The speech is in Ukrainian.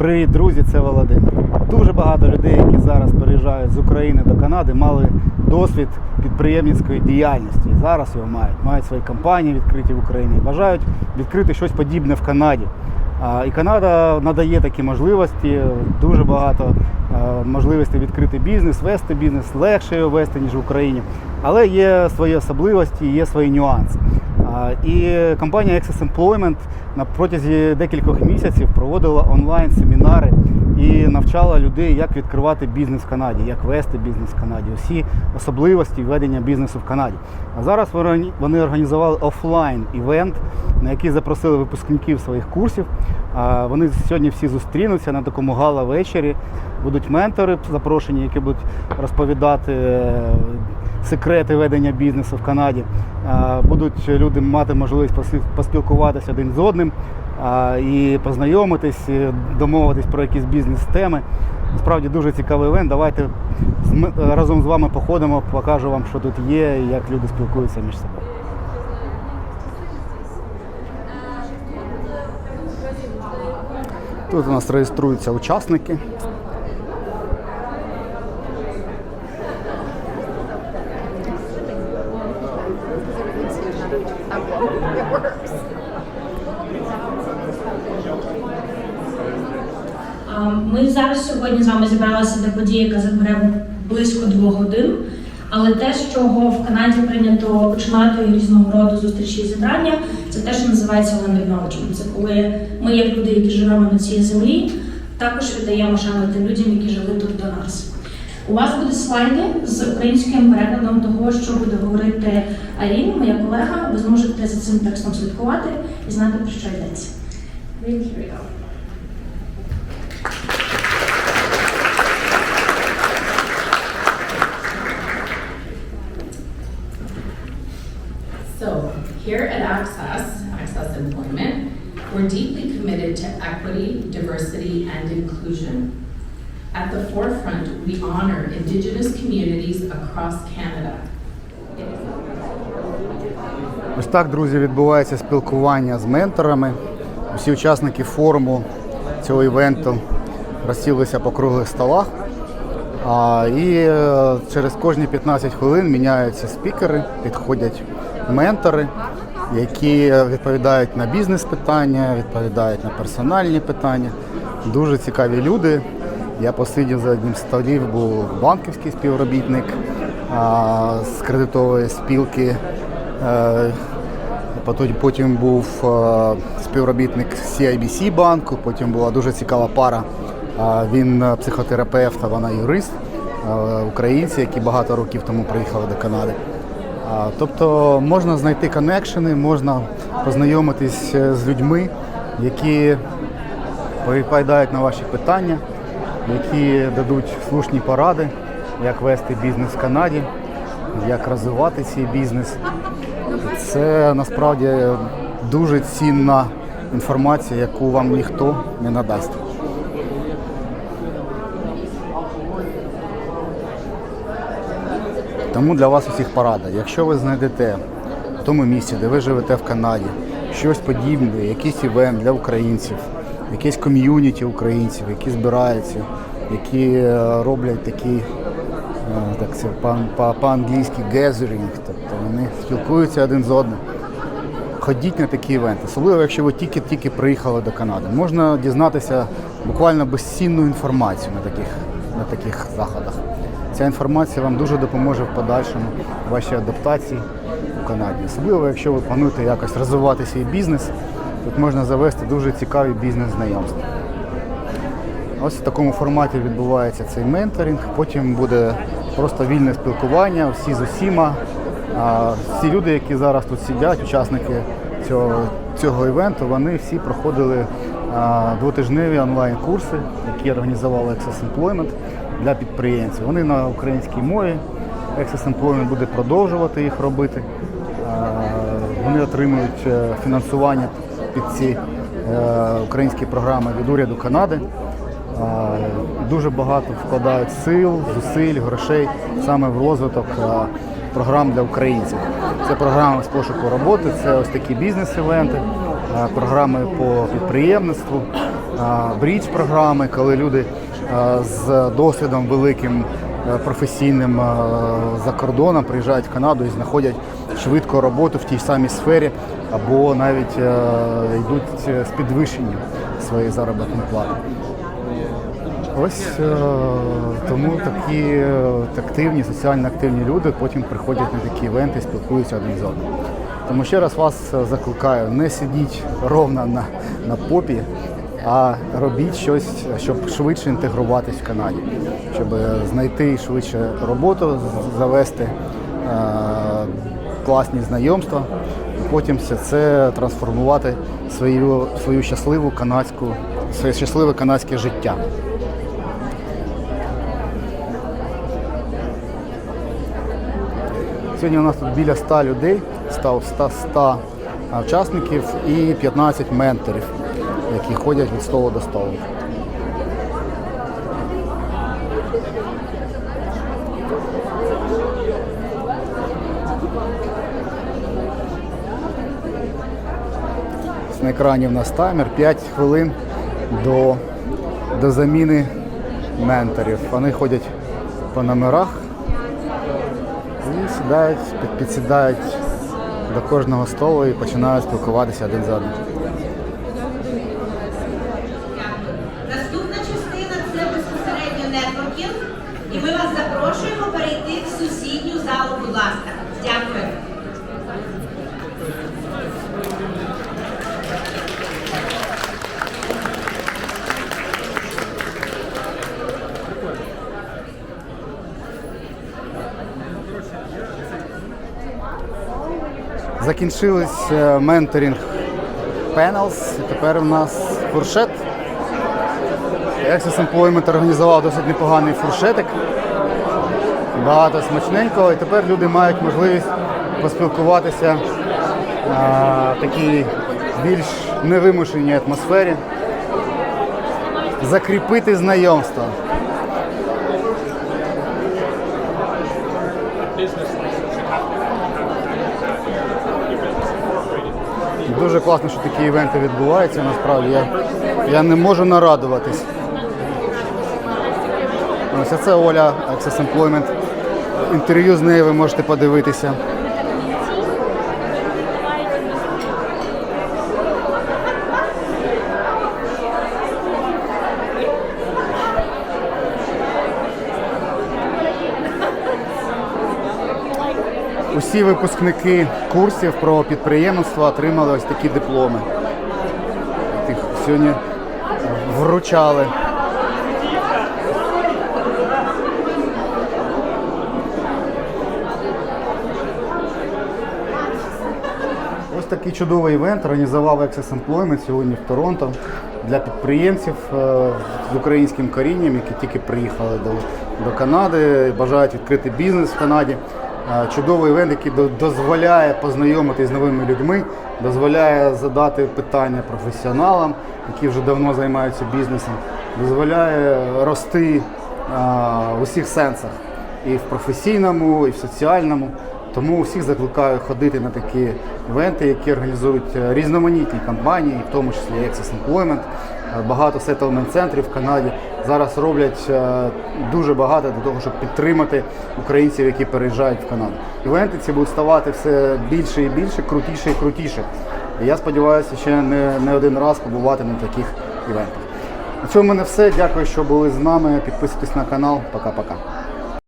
Привіт, друзі, це Володимир. Дуже багато людей, які зараз переїжджають з України до Канади, мали досвід підприємницької діяльності. Зараз його мають. Мають свої компанії відкриті в Україні. Бажають відкрити щось подібне в Канаді. І Канада надає такі можливості, дуже багато можливостей відкрити бізнес, вести бізнес, легше його вести, ніж в Україні. Але є свої особливості, є свої нюанси. І компанія Access Employment на протязі декількох місяців проводила онлайн-семінари і навчала людей, як відкривати бізнес в Канаді, як вести бізнес в Канаді, усі особливості ведення бізнесу в Канаді. А зараз вони- організували офлайн івент, на який запросили випускників своїх курсів. Вони сьогодні всі зустрінуться на такому гала-вечорі. Будуть ментори запрошені, які будуть розповідати е, секрети ведення бізнесу в Канаді. Будуть люди мати можливість поспілкуватися один з одним і познайомитись, домовитись про якісь бізнес-теми. Насправді дуже цікавий івент. Давайте разом з вами походимо, покажу вам, що тут є і як люди спілкуються між собою. Тут у нас реєструються учасники. А, Ми зараз сьогодні з вами зібралися для події, яка забере близько двох годин. Але те, з чого в Канаді прийнято починати різного роду зустрічі і зібрання, це те, що називається land. Це коли ми, як люди, які живемо на цій землі, також віддаємо шану тим людям, які жили тут до нас. У вас будуть слайди з українським перекладом того, що буде говорити Арін, моя колега. Ви зможете за цим текстом слідкувати і знати про що йдеться. So, here at Access, Access Employment, we're deeply committed to equity, diversity, and inclusion. At the forefront, we honor Indigenous communities across Canada. Ось так, друзі, відбувається спілкування з менторами. Усі учасники форуму цього івенту розсілися по круглих столах. А, і е, через кожні 15 хвилин міняються спікери, підходять ментори, які відповідають на бізнес-питання, відповідають на персональні питання. Дуже цікаві люди. Я посидів за одним столів, був банківський співробітник а, з кредитової спілки. Е, Потім, був е, співробітник CIBC банку, потім була дуже цікава пара. Е, Він е, психотерапевт, а вона юрист, е, українці, які багато років тому приїхали до Канади. А, Тобто можна знайти коннекшени, можна познайомитись з людьми, які відповідають на ваші питання, які дадуть слушні поради, як вести бізнес в Канаді, як розвивати цей бізнес. Це насправді дуже цінна інформація, яку вам ніхто не надасть. Тому для вас усіх порада. Якщо ви знайдете в тому місці, де ви живете в Канаді, щось подібне, якийсь івент для українців, якесь ком'юніті українців, які збираються, які е, роблять такі е, так це по- по- по-англійськи gathering, тобто вони спілкуються один з одним. Ходіть на такі івенти, особливо якщо ви тільки-тільки приїхали до Канади. Можна дізнатися буквально безцінну інформацію на таких, на таких заходах. Ця інформація вам дуже допоможе в подальшому вашій адаптації у Канаді. Особливо, якщо ви плануєте якось розвивати свій бізнес, тут можна завести дуже цікаві бізнес-знайомства. Ось в такому форматі відбувається цей менторинг. Потім буде просто вільне спілкування, всі з усіма. Всі люди, які зараз тут сидять, учасники цього, цього івенту, вони всі проходили двотижневі онлайн-курси, які організували Access Employment для підприємців. Вони на українській мові. Access Employment буде продовжувати їх робити. Вони отримують е, фінансування під ці е, українські програми від уряду Канади. А, Дуже багато вкладають сил, зусиль, грошей саме в розвиток а, програм для українців. Це програми з пошуку роботи, це ось такі бізнес-івенти, програми по підприємництву, брідж програми, коли люди з досвідом великим е, професійним е, за кордоном приїжджають в Канаду і знаходять швидко роботу в тій самій сфері, або навіть е, йдуть е, з підвищенням своєї заробітної плати. Ось е, тому такі е, активні, соціально активні люди потім приходять на такі івенти спілкуються один з одним. Тому ще раз вас е, закликаю, не сидіть ровно на, на попі, а робіть щось, щоб швидше інтегруватись в Канаді, щоб знайти швидше роботу, завести е, класні знайомства, і потім все це трансформувати свою, свою щасливу канадську, своє щасливе канадське життя. Сьогодні у нас тут біля 100 людей, 100, 100, 100 учасників і 15 менторів, які ходять від столу до столу. На екрані в нас таймер 5 хвилин до, до заміни менторів. Вони ходять по номерах і сідають, під- підсідають до кожного столу і починають спілкуватися один з одним. Ми вас запрошуємо перейти в сусідню залу, будь ласка. Дякую. Закінчились е, менторинг Panels, і тепер у нас фуршет. Access Employment організував досить непоганий фуршетик. Багато смачненького, і тепер люди мають можливість поспілкуватися в такій більш невимушеній атмосфері, закріпити знайомство. Дуже класно, що такі івенти відбуваються. Насправді я, я не можу нарадуватись. Ось це Оля Access Employment. Інтерв'ю з нею ви можете подивитися. Усі випускники курсів про підприємництво отримали ось такі дипломи. Їх сьогодні вручали. Такий чудовий івент організував Access Employment сьогодні в Торонто для підприємців е, з українським корінням, які тільки приїхали до, до Канади, бажають відкрити бізнес в Канаді. Е, Чудовий івент, який дозволяє познайомитись з новими людьми, дозволяє задати питання професіоналам, які вже давно займаються бізнесом, дозволяє рости а, в усіх сенсах і в професійному, і в соціальному. Тому всіх закликаю ходити на такі івенти, які організують е, різноманітні компанії, в тому числі Access Employment, е, багато сеттlement-центрів в Канаді. Зараз роблять е, дуже багато для того, щоб підтримати українців, які переїжджають в Канаду. Івенти ці будуть ставати все більше і більше, крутіше і крутіше. І я сподіваюся, ще не, не один раз побувати на таких івентах. На цьому в мене все. Дякую, що були з нами. Підписуйтесь на канал. Пока-пока.